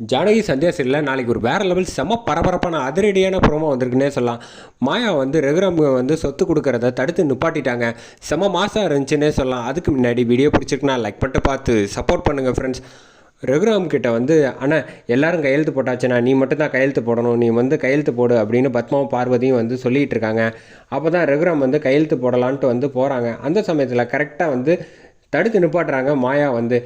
ஜானகி சந்தியா சீரியலில் நாளைக்கு ஒரு வேறு லெவல் செம பரபரப்பான அதிரடியான ப்ரோமோ வந்திருக்குன்னே சொல்லலாம். மாயா வந்து ரகுராம் வந்து சொத்து கொடுக்குறத தடுத்து நிப்பாட்டிட்டாங்க. செம மாதம் இருந்துச்சுன்னே சொல்லலாம். அதுக்கு முன்னாடி வீடியோ பிடிச்சிருக்குன்னா லைக் பண்ணிட்டு பார்த்து சப்போர்ட் பண்ணுங்கள் ஃப்ரெண்ட்ஸ் ரகுராம் கிட்ட வந்து அண்ணா எல்லாரும் கையெழுத்து போட்டாச்சுன்னா நீ மட்டும் தான் கையெழுத்து போடணும். நீ வந்து கையெழுத்து போடு அப்படின்னு பத்மாவும் பார்வதியும் வந்து சொல்லிகிட்டு இருக்காங்க. அப்போ தான் ரகுராம் வந்து கையெழுத்து போடலான்ட்டு வந்து போகிறாங்க அந்த சமயத்தில் கரெக்டாக வந்து தடுத்து நிப்பாட்டுறாங்க. மாயா வந்து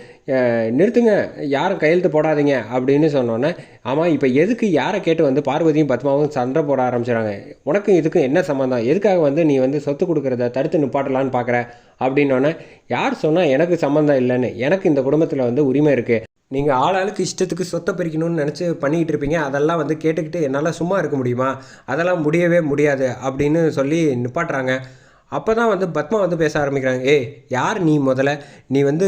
நிறுத்துங்க. யாரும் கையெழுத்து போடாதீங்க. அப்படின்னு சொன்னோன்னே ஆமாம் இப்போ எதுக்கு யாரை கேட்டு வந்து பார்வதியும் பத்மாவும் சண்டை போட ஆரம்பிச்சிடுறாங்க உனக்கும் இதுக்கும் என்ன சம்மந்தம் எதுக்காக வந்து நீ வந்து சொத்து கொடுக்குறத தடுத்து நிப்பாட்டலான்னு பார்க்குற அப்படின்னோடனே யார் சொன்னால் எனக்கு சம்மந்தம் இல்லைன்னு? எனக்கு இந்த குடும்பத்தில் வந்து உரிமை இருக்குது நீங்கள் ஆளாளுக்கு இஷ்டத்துக்கு சொத்தை பிரிக்கணும்னு நினச்சி பண்ணிக்கிட்டு இருப்பீங்க. அதெல்லாம் வந்து கேட்டுக்கிட்டு என்னால் சும்மா இருக்க முடியுமா? அதெல்லாம் முடியவே முடியாது. அப்படின்னு சொல்லி நிப்பாட்டுறாங்க. அப்போ தான் வந்து பத்மா வந்து பேச ஆரம்பிக்கிறாங்க. ஏய் யார் நீ முதல்ல? நீ வந்து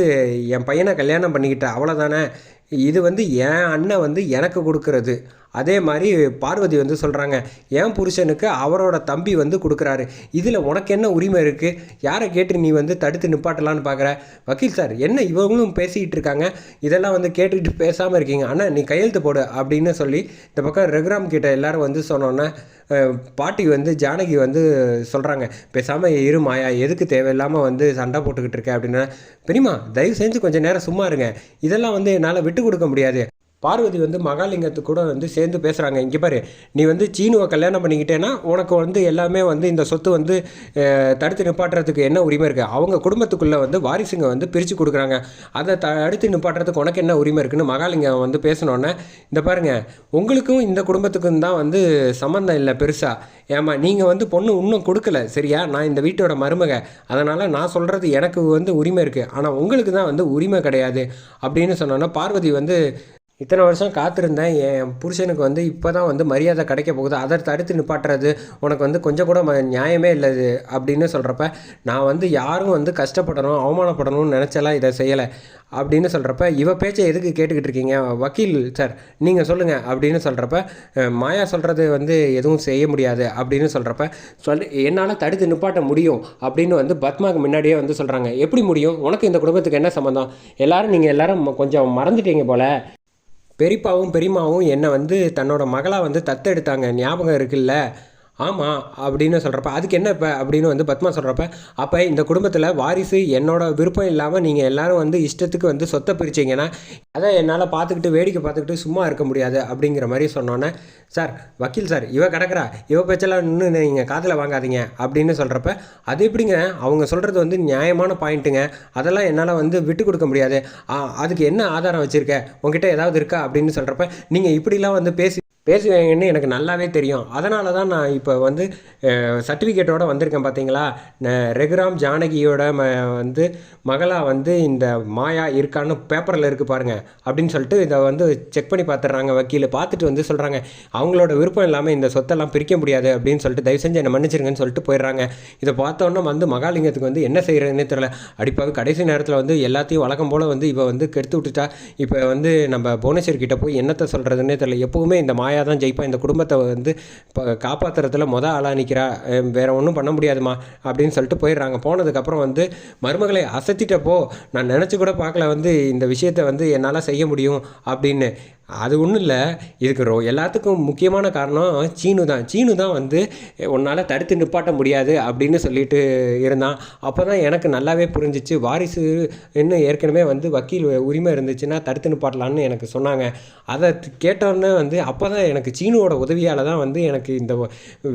என் பையனை கல்யாணம் பண்ணிக்கிட்ட அவ்வளோதானே இது வந்து என் அண்ணன் வந்து எனக்கு கொடுக்கறது. அதே மாதிரி பார்வதி வந்து சொல்கிறாங்க என் புருஷனுக்கு அவரோட தம்பி வந்து கொடுக்குறாரு. இதில் உனக்கு என்ன உரிமை இருக்குது யாரை கேட்டு நீ வந்து தடுத்து நிப்பாட்டலான்னு பார்க்குற வக்கீல் சார் என்ன இவங்களும் பேசிக்கிட்டு இருக்காங்க? இதெல்லாம் வந்து கேட்டுக்கிட்டு பேசாமல் இருக்கீங்க. ஆனால் நீ கையெழுத்து போடு அப்படின்னு சொல்லி இந்த பக்கம் ரகுராம் கிட்ட எல்லாரும் வந்து சொன்னோன்னே பாட்டி வந்து ஜானகி வந்து சொல்கிறாங்க பேசாமல் இரு மாயா எதுக்கு தேவையில்லாமல் வந்து சண்டை போட்டுக்கிட்டு இருக்கேன் அப்படின்னா. பெரியம்மா தயவு செஞ்சு கொஞ்சம் நேரம் சும்மா இருங்க. இதெல்லாம் வந்து என்னால் விட்டு கொடுக்க முடியாது. பார்வதி வந்து மகாலிங்கத்து கூட வந்து சேர்ந்து பேசுகிறாங்க இங்கே பாரு நீ வந்து சீனுவை கல்யாணம் பண்ணிக்கிட்டேன்னா உனக்கு வந்து எல்லாமே வந்து இந்த சொத்து வந்து தடுத்து நிப்பாட்டுறதுக்கு என்ன உரிமை இருக்குது அவங்க குடும்பத்துக்குள்ளே வந்து வாரிசுங்க வந்து பிரித்து கொடுக்குறாங்க. அதை தடுத்து நிப்பாட்டுறதுக்கு உனக்கு என்ன உரிமை இருக்குன்னு மகாலிங்கம் வந்து பேசினோன்னே இந்த பாருங்க உங்களுக்கும் இந்த குடும்பத்துக்கும் தான் வந்து சம்மந்தம் இல்லை பெருசாக ஏமா நீங்கள் வந்து பொண்ணு இன்னும் கொடுக்கல சரியா? நான் இந்த வீட்டோட மருமக. அதனால் நான் சொல்கிறது எனக்கு வந்து உரிமை இருக்குது ஆனால் உங்களுக்கு தான் வந்து உரிமை கிடையாது. அப்படின்னு சொன்னோன்னா பார்வதி வந்து இத்தனை வருஷம் காத்திருந்தேன். என் புருஷனுக்கு வந்து இப்போ தான் வந்து மரியாதை கிடைக்க போகுது. அதை தடுத்து நிப்பாட்டுறது உனக்கு வந்து கொஞ்சம் கூட ம- நியாயமே இல்லை அப்படின்னு சொல்கிறப்ப நான் வந்து யாரும் வந்து கஷ்டப்படணும் அவமானப்படணும்னு நினச்சலாம் இதை செய்யலை அப்படின்னு சொல்கிறப்ப இவ பேச்சை எதுக்கு கேட்டுக்கிட்டு இருக்கீங்க? வக்கீல் சார் நீங்கள் சொல்லுங்கள் அப்படின்னு சொல்கிறப்ப மாயா சொல்கிறது வந்து எதுவும் செய்ய முடியாது அப்படின்னு சொல்கிறப்ப சொல் என்னால் தடுத்து நிப்பாட்ட முடியும் அப்படின்னு வந்து பத்மாவுக்கு முன்னாடியே வந்து சொல்கிறாங்க எப்படி முடியும்? உனக்கு இந்த குடும்பத்துக்கு என்ன சம்மந்தம் எல்லாரும் நீங்கள் எல்லாரும் கொஞ்சம் மறந்துட்டீங்க போல். பெரியப்பாவும் பெரியம்மாவும் என்னை வந்து தன்னோட மகளாக வந்து தத்தெடுத்தாங்க. ஞாபகம் இருக்குல்ல? ஆமாம் அப்படின்னு சொல்கிறப்ப அதுக்கு என்ன இப்போ அப்படின்னு வந்து பத்மா சொல்கிறப்ப அப்போ இந்த குடும்பத்தில் வாரிசு என்னோட விருப்பம் இல்லாமல் நீங்கள் எல்லோரும் வந்து இஷ்டத்துக்கு வந்து சொத்தை பிரிச்சிங்கன்னா அதை என்னால் பார்த்துக்கிட்டு வேடிக்கை பார்த்துக்கிட்டு சும்மா இருக்க முடியாது அப்படிங்கிற மாதிரி சொன்னோன்னே சார் வக்கீல் சார் இவ கிடக்குறா இவ பேச்செல்லாம் இன்னும் நீங்கள் காதில் வாங்காதீங்க அப்படின்னு சொல்கிறப்ப அது எப்படிங்க அவங்க சொல்கிறது வந்து நியாயமான பாயிண்ட்டுங்க அதெல்லாம் என்னால் வந்து விட்டு கொடுக்க முடியாது. ஆ, அதுக்கு என்ன ஆதாரம் வச்சுருக்க உங்ககிட்ட ஏதாவது இருக்கா அப்படின்னு சொல்கிறப்ப நீங்கள் இப்படிலாம் வந்து பேசி பேசுவீங்கன்னு எனக்கு நல்லாவே தெரியும். அதனால தான் நான் இப்போ வந்து சர்டிஃபிகேட்டோட வந்திருக்கேன் பார்த்தீங்களா? ந- ஜானகியோட ம வந்து மகளாக வந்து இந்த மாயா இருக்கான்னு பேப்பரில் இருக்குது பாருங்கள் அப்படின்னு சொல்லிட்டு இதை வந்து செக் பண்ணி பார்த்துட்றாங்க வக்கீல். பார்த்துட்டு வந்து சொல்கிறாங்க அவங்களோட விருப்பம் இல்லாமல் இந்த சொத்தெல்லாம் பிரிக்க முடியாது அப்படின்னு சொல்லிட்டு தயவு செஞ்சு என்னை மன்னிச்சிருங்கன்னு சொல்லிட்டு போயிடுறாங்க. இதை பார்த்தோன்னே வந்து மகாலிங்கத்துக்கு வந்து என்ன செய்கிறதுன்னு தெரியல. அடிப்பாக கடைசி நேரத்தில் வந்து எல்லாத்தையும் வழக்கம் போல் வந்து இப்போ வந்து கெடுத்து விட்டுட்டா. இப்போ வந்து நம்ம புவனேஸ்வர் கிட்டே போய் என்னத்தை சொல்கிறதுன்னே தெரியல. எப்போவுமே இந்த மாயா தான் ஜெயிப்பா. இந்த குடும்பத்தை வந்து இப்போ காப்பாற்றுறதுல மொதல் ஆளாக நிற்கிறா வேறு ஒன்றும் பண்ண முடியாதுமா அப்படின்னு சொல்லிட்டு போயிடுறாங்க. போனதுக்கப்புறம் வந்து மருமகளை அசத்திட்டப்போ நான் நினச்சி கூட பார்க்கல வந்து இந்த விஷயத்தை வந்து என்னால் செய்ய முடியும் அப்படின்னு அது ஒன்றும் இல்லை. இதுக்கு ரொ எல்லாத்துக்கும் முக்கியமான காரணம் சீனு தான். சீனு தான் வந்து உன்னால் தடுத்து நிப்பாட்ட முடியாது அப்படின்னு சொல்லிட்டு இருந்தான். அப்போ தான் எனக்கு நல்லாவே புரிஞ்சிச்சு. வாரிசு இன்னும் ஏற்கனவே வந்து வக்கீல் உரிமை இருந்துச்சுன்னா தடுத்து நிப்பாட்டலான்னு எனக்கு சொன்னாங்க. அதை கேட்டோன்னே வந்து அப்போ தான் எனக்கு சீனுவோட உதவியால் தான் வந்து எனக்கு இந்த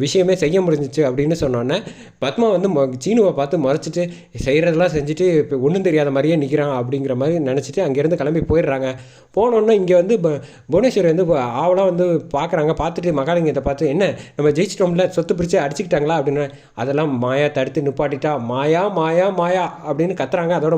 விஷயமே செய்ய முடிஞ்சிச்சு அப்படின்னு சொன்னோன்னே பத்மா வந்து மொ- சீனுவை பார்த்து மறைச்சிட்டு செய்கிறதெல்லாம் செஞ்சுட்டு இப்போ ஒன்றும் தெரியாத மாதிரியே நிற்கிறான் அப்படிங்கிற மாதிரி நினச்சிட்டு அங்கேருந்து கிளம்பி போயிடுறாங்க. போனோன்னே இங்கே வந்து ப- புவனேஸ்வரி வந்து ஆவலாக வந்து பார்க்குறாங்க பார்த்துட்டு மகாலிங்கத்தை பார்த்து என்ன நம்ம ஜெயிச்சிட்டோம்ல சொத்து பிரித்து அடிச்சுக்கிட்டாங்களா? அப்படின்னு. அதெல்லாம் மாயா தடுத்து நிப்பாட்டிட்டா. மாயா மாயா மாயா அப்படின்னு கத்துறாங்க. அதோட